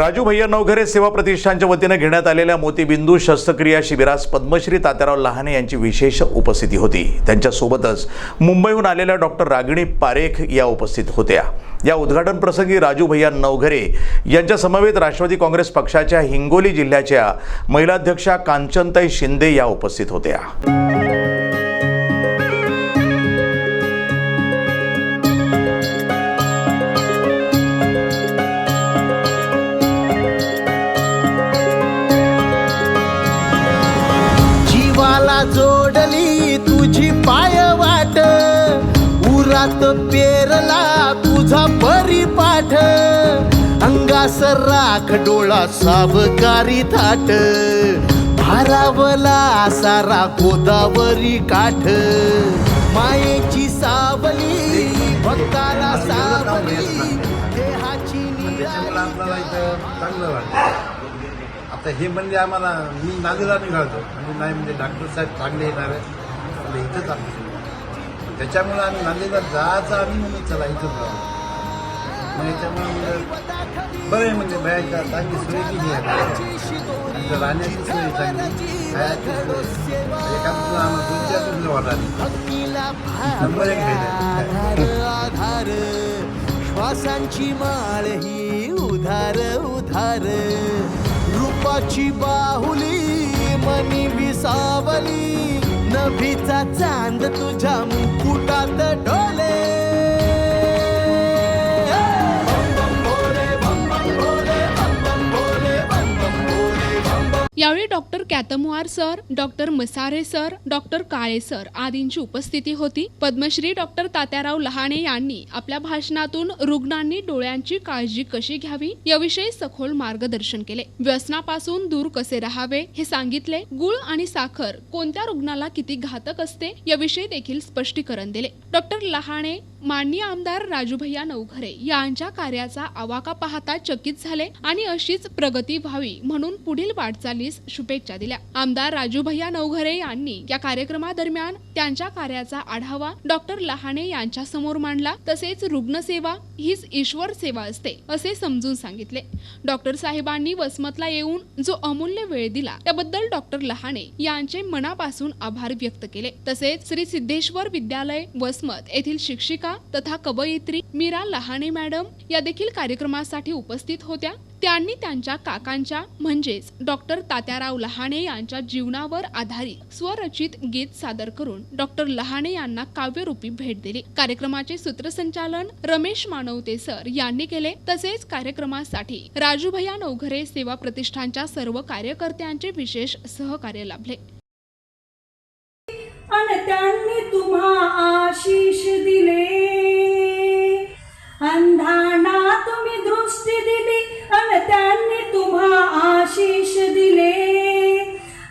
राजू भैया नवघरे सेवा प्रतिष्ठानच्या वतीनं घेण्यात आलेल्या मोतीबिंदू शस्त्रक्रिया शिबिरास पद्मश्री तात्याराव लहाने यांची विशेष उपस्थिती होती. त्यांच्यासोबतच मुंबईहून आलेल्या डॉक्टर रागिणी पारेख या उपस्थित होत्या. या उद्घाटन प्रसंगी राजू भैया नवघरे यांच्या समवेत राष्ट्रवादी काँग्रेस पक्षाच्या हिंगोली जिल्ह्याच्या महिलाध्यक्षा कांचनताई शिंदे या उपस्थित होत्या. अंगात पेरला तुझा परिपाठ. अंगास राख डोळा सावकारी थाट. भारावला सारा गोदावरी काठ. मायेची सावली भक्ताला सावली देहाची आपल्याला इथं चांगलं वाटतं आता हे म्हणजे आम्हाला मी नांदेडला निघालतो. म्हणजे नाही म्हणजे डॉक्टर साहेब चांगले येणार आहे इथं इथंच आम्ही त्याच्यामुळं आम्ही नांदेडला जायचं आम्ही म्हणजे चला इथं जाऊ मग याच्यामुळे म्हणजे बरं आहे म्हणजे बाहेरच्या चांगली सोय केली आहे. राहण्याची सोय चांगली खायची सोय. एका तुला आम्हाला दोन चार तुमचं नंबर एक आधार आधार श्वासांची माळ ही उधार उधार. रूपाची बाहुली मनी विसावली नभीचा चांद तुझ्या यावेळी doctor कॅतमुआर sir doctor Masare sir doctor Kale sir आदींची उपस्थिती होती. पद्मश्री डॉक्टर तात्याराव लहाणे यांनी आपल्या भाषणातून रुग्णांनी डोळ्यांची काळजी कशी घ्यावी याविषयी सखोल मार्गदर्शन केले. व्यसनापासून दूर कसे राहावे हे सांगितले. गुळ आणि साखर कोणत्या रुग्णाला किती घातक असते याविषयी देखील स्पष्टीकरण दिले. डॉक्टर लहाणे माननीय आमदार राजूभैया नवघरे यांच्या कार्याचा आवाका पाहता चकित झाले आणि अशीच प्रगती व्हावी म्हणून पुढील वाटचालीस शुभेच्छा दिल्या. आमदार राजूभैया नवघरे यांनी या कार्यक्रमादरम्यान त्यांच्या कार्याचा आढावा डॉक्टर लहाणे यांच्या समोर मांडला. तसेच रुग्णसेवा हीच ईश्वर सेवा असते असे समजून सांगितले. डॉक्टर साहेबांनी वसमतला येऊन जो अमूल्य वेळ दिला त्याबद्दल डॉक्टर लहाणे यांचे मनापासून आभार व्यक्त केले. तसेच श्री सिद्धेश्वर विद्यालय वसमत येथील शिक्षिका तथा कवयित्री मीरा लहाणे मॅडम या देखील कार्यक्रमासाठी उपस्थित होत्या. त्यांनी त्यांच्या काकांच्या म्हणजेच डॉक्टर तात्याराव लहाणे यांच्या जीवनावर आधारित स्वरचित गीत सादर करून डॉक्टर लहाणे यांना काव्यरूपी भेट दिली. कार्यक्रमाचे सूत्रसंचालन रमेश मानवते सर यांनी केले. तसेच कार्यक्रमासाठी राजूभैया नवघरे सेवा प्रतिष्ठानच्या सर्व कार्यकर्त्यांचे विशेष सहकार्य लाभले. आणि त्यांनी तुम्हा आशीष दिले. अंधांना त्यांनी तुम्हा आशीष दिले.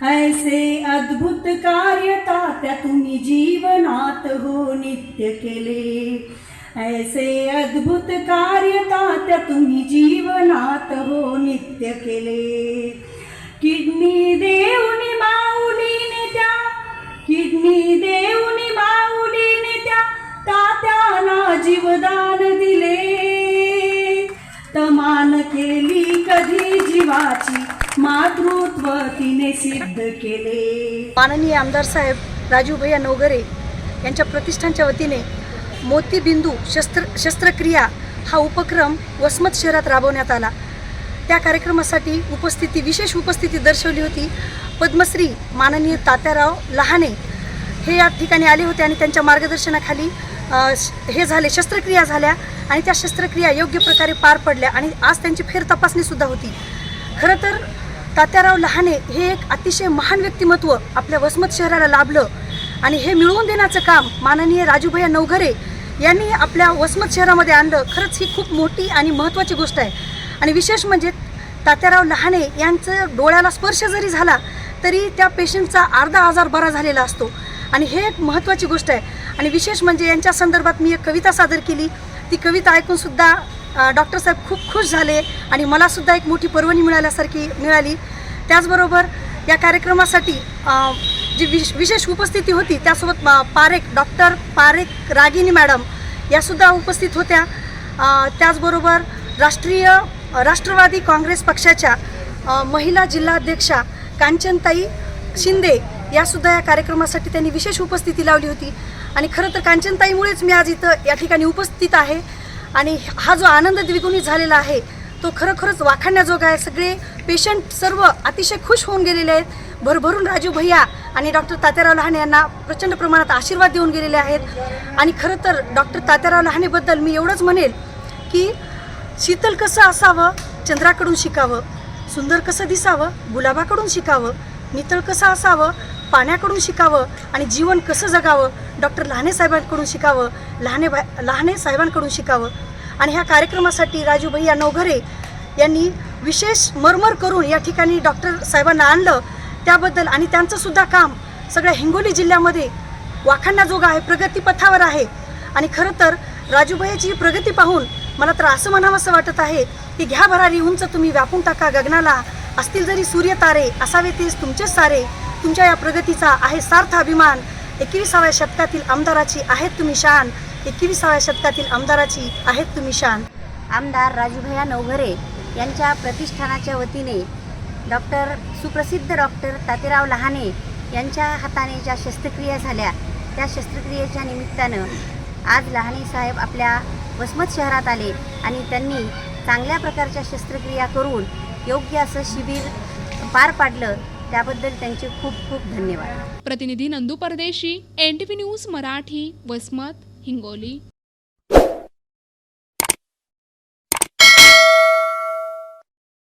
ऐसे अद्भुत कार्य तात्या तुम्ही जीवनात हो नित्य केले. ऐसे अद्भुत कार्य तात्या तुम्ही जीवनात हो नित्य केले. किडनी देऊनी माऊलीने त्या किडनी देव तमान केली कधी जीवाची मातृत्व तिने सिद्ध केले. माननीय आमदार साहेब राजू भैया नवगरे यांच्या प्रतिष्ठानच्या वतीने मोतीबिंदू शस्त्र शस्त्रक्रिया हा उपक्रम वसमत शहरात राबवण्यात आला. त्या कार्यक्रमासाठी उपस्थिती विशेष उपस्थिती दर्शवली होती. पद्मश्री माननीय तात्याराव लहाने हे या ठिकाणी आले होते आणि त्यांच्या मार्गदर्शनाखाली हे झाले शस्त्रक्रिया झाल्या आणि त्या शस्त्रक्रिया योग्य प्रकारे पार पडल्या आणि आज त्यांची फेर तपासणीसुद्धा होती. खरं तर तात्याराव लहाने हे एक अतिशय महान व्यक्तिमत्व आपल्या वसमत शहराला लाभलं आणि हे मिळवून देण्याचं काम माननीय राजूभैया नवघरे यांनी आपल्या वसमत शहरामध्ये आणलं. खरंच ही खूप मोठी आणि महत्त्वाची गोष्ट आहे. आणि विशेष म्हणजे तात्याराव लहाने यांचं डोळ्याला स्पर्श जरी झाला तरी त्या पेशंटचा अर्धा आजार बरा झालेला असतो. आणि हे एक महत्त्वाची गोष्ट आहे. आणि विशेष म्हणजे यांच्या संदर्भात मी एक कविता सादर केली. ती कविता ऐकूनसुद्धा डॉक्टर साहेब खूप खुश झाले आणि मलासुद्धा एक मोठी पर्वणी मिळाल्यासारखी मिळाली. त्याचबरोबर या कार्यक्रमासाठी जी विश विशेष उपस्थिती होती त्यासोबत पारेख डॉक्टर पारेख रागिनी मॅडम यासुद्धा उपस्थित होत्या. त्याचबरोबर राष्ट्रीय राष्ट्रवादी काँग्रेस पक्षाच्या महिला जिल्हाध्यक्षा कांचनताई शिंदे यासुद्धा या कार्यक्रमासाठी त्यांनी विशेष उपस्थिती लावली होती. आणि खरं तर कांचनताईमुळेच मी आज इथं या ठिकाणी उपस्थित आहे. आणि हा जो आनंद द्विगुणी झालेला आहे तो खरोखरच वाखाणण्याजोगा आहे. सगळे पेशंट सर्व अतिशय खुश होऊन गेलेले आहेत. भरभरून राजू भैया आणि डॉक्टर तात्याराव लहाने यांना प्रचंड प्रमाणात आशीर्वाद देऊन गेलेले आहेत. आणि खरं तर डॉक्टर तात्याराव लहानेबद्दल मी एवढंच म्हणेल की शीतल कसं असावं चंद्राकडून शिकावं सुंदर कसं दिसावं गुलाबाकडून शिकावं नितळ कसं असावं पाण्याकडून शिकावं आणि जीवन कसं जगावं डॉक्टर लहाने साहेबांकडून शिकावं लहाने भा लहाने साहेबांकडून शिकावं. आणि ह्या कार्यक्रमासाठी राजू भैया नवघरे यांनी विशेष मरमर करून या ठिकाणी डॉक्टर साहेबांना आणलं. त्याबद्दल आणि त्यांचं सुद्धा काम सगळ्या हिंगोली जिल्ह्यामध्ये वाखाणण्याजोगं आहे प्रगतीपथावर आहे. आणि खरं तर राजूभाईची प्रगती पाहून मला तर असं म्हणावंसं वाटत आहे की घ्या भरारी उंच तुम्ही व्यापून टाका गगनाला असतील जरी सूर्य तारे असावे तेच तुमचेच सारे. तुमच्या या प्रगतीचा आहे सार्थ अभिमान. एकविसाव्या शतकातील आमदाराची आहेत तुम्ही शान. एकविसाव्या शतकातील आमदाराची आहेत तुम्ही शान. आमदार राजूभैया नवघरे यांच्या प्रतिष्ठानाच्या वतीने डॉक्टर सुप्रसिद्ध डॉक्टर तातेराव लहाने यांच्या हाताने ज्या शस्त्रक्रिया झाल्या त्या शस्त्रक्रियेच्या निमित्तानं आज लहाने साहेब आपल्या वसमत शहरात आले आणि त्यांनी चांगल्या प्रकारच्या शस्त्रक्रिया करून योग्य असं शिबिर पार पाडलं. त्याबद्दल त्यांचे खूप खूप धन्यवाद. प्रतिनिधी नंदू परदेशी एन न्यूज मराठी वसमत हिंगोली.